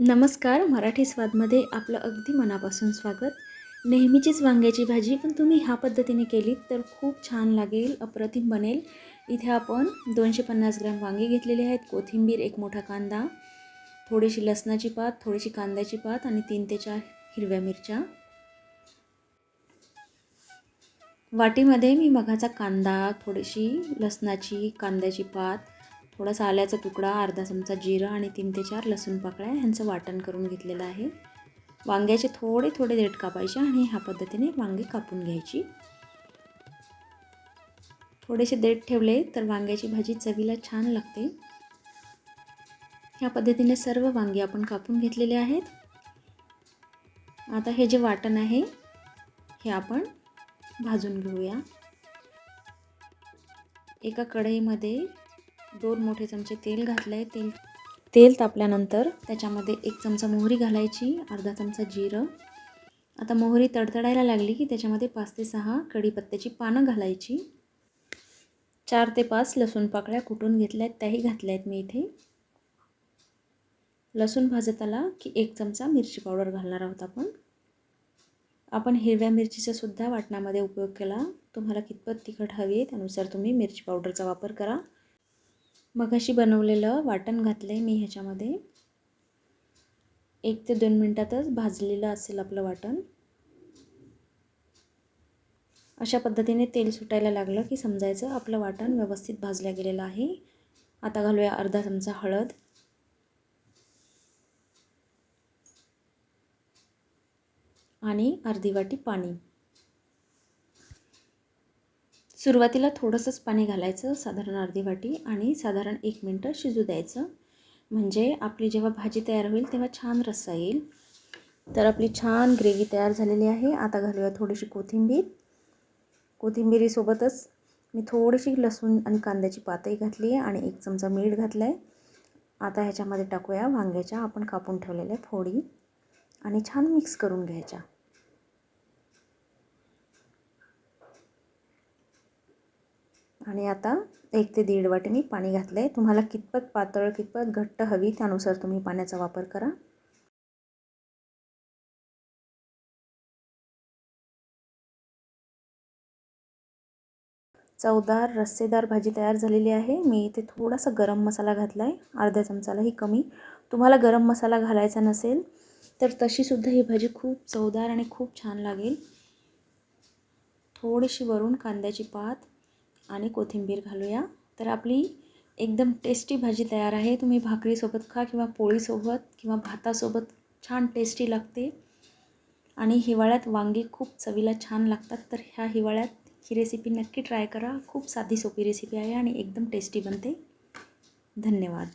नमस्कार मराठी स्वादमध्ये आपलं अगदी मनापासून स्वागत. नेहमीचीच वांग्याची भाजी पण तुम्ही ह्या पद्धतीने केलीत तर खूप छान लागेल अप्रतिम बनेल. इथे आपण दोनशे पन्नास ग्रॅम वांगे घेतलेले आहेत. कोथिंबीर एक मोठा कांदा थोडीशी लसणाची पात थोडीशी कांद्याची पात आणि तीन ते चार हिरव्या मिरच्या. वाटीमध्ये मी मघाचा कांदा थोडीशी लसणाची कांद्याची पात थोडासा आल्याचा तुकडा अर्धा चमचा जिरं आणि तीन ते चार लसूण पाकळ्या ह्यांचं वाटण करून घेतलेलं आहे. वांग्याचे थोडे थोडे देठ कापायचे आणि ह्या पद्धतीने वांगे कापून घ्यायची. थोडेसे देठ ठेवले तर वांग्याची भाजी चवीला छान लागते. ह्या पद्धतीने सर्व वांगे आपण कापून घेतलेले आहेत. आता हे जे वाटण आहे हे आपण भाजून घेऊया. एका कढईमध्ये दोन मोठे चमचे तेल घातलं आहे तेल तेल तापल्यानंतर त्याच्यामध्ये एक चमचा मोहरी घालायची अर्धा चमचा जिरं. आता मोहरी तडतडायला लागली की त्याच्यामध्ये पाच ते सहा कढीपत्त्याची पानं घालायची. चार ते पाच लसूण पाकळ्या कुटून घेतल्या आहेत त्याही घातल्या आहेत मी इथे. लसूण भाजत आला की एक चमचा मिरची पावडर घालणार आहोत आपण. आपण हिरव्या मिरचीचा सुद्धा वाटणामध्ये उपयोग केला. तुम्हाला कितपत तिखट हवी आहे त्यानुसार तुम्ही मिरची पावडरचा वापर करा. मघाशी बनवलेलं वाटण घातलं आहे मी ह्याच्यामध्ये. एक ते दोन मिनटातच भाजलेलं असेल आपलं वाटण. अशा पद्धतीने तेल सुटायला लागलं की समजायचं आपलं वाटण व्यवस्थित भाजलं गेलेलं आहे. आता घालूया अर्धा चमचा हळद. आणि अर्धी वाटी पाणी. सुरुवातीला थोडंसंच पाणी घालायचं साधारण अर्धी वाटी आणि साधारण एक मिनटं शिजू द्यायचं. म्हणजे आपली जेव्हा भाजी तयार होईल तेव्हा छान रस्सा येईल. तर आपली छान ग्रेव्ही तयार झालेली आहे. आता घालूया थोडीशी कोथिंबीर. कोथिंबिरीसोबतच मी थोडीशी लसूण आणि कांद्याची पातही घातली आहे आणि एक चमचा मीठ घातला आहे आता ह्याच्यामध्ये टाकूया वांग्याच्या आपण कापून ठेवलेल्या फोडी. आणि छान मिक्स करून घ्यायच्या. आणि आता एक ते दीड वाटी मी पाणी घातलं आहे तुम्हाला कितपत पातळ कितपत घट्ट हवी त्यानुसार तुम्ही पाण्याचा वापर करा. चवदार रस्सेदार भाजी तयार झालेली आहे. मी इथे थोडासा गरम मसाला घातला आहे अर्ध्या चमचालाही कमी. तुम्हाला गरम मसाला घालायचा नसेल तर तशीसुद्धा ही भाजी खूप चवदार आणि खूप छान लागेल. थोडीशी वरून कांद्याची पात आणि कोथिंबीर घालूया. तर आपली एकदम टेस्टी भाजी तयार आहे. तुम्ही भाकरीसोबत खा किंवा पोळीसोबत किंवा भातासोबत छान टेस्टी लागते. आणि हिवाळ्यात वांगी खूप चवीला छान लागतात. तर ह्या हिवाळ्यात ही रेसिपी नक्की ट्राय करा. खूप साधी सोपी रेसिपी आहे आणि एकदम टेस्टी बनते. धन्यवाद.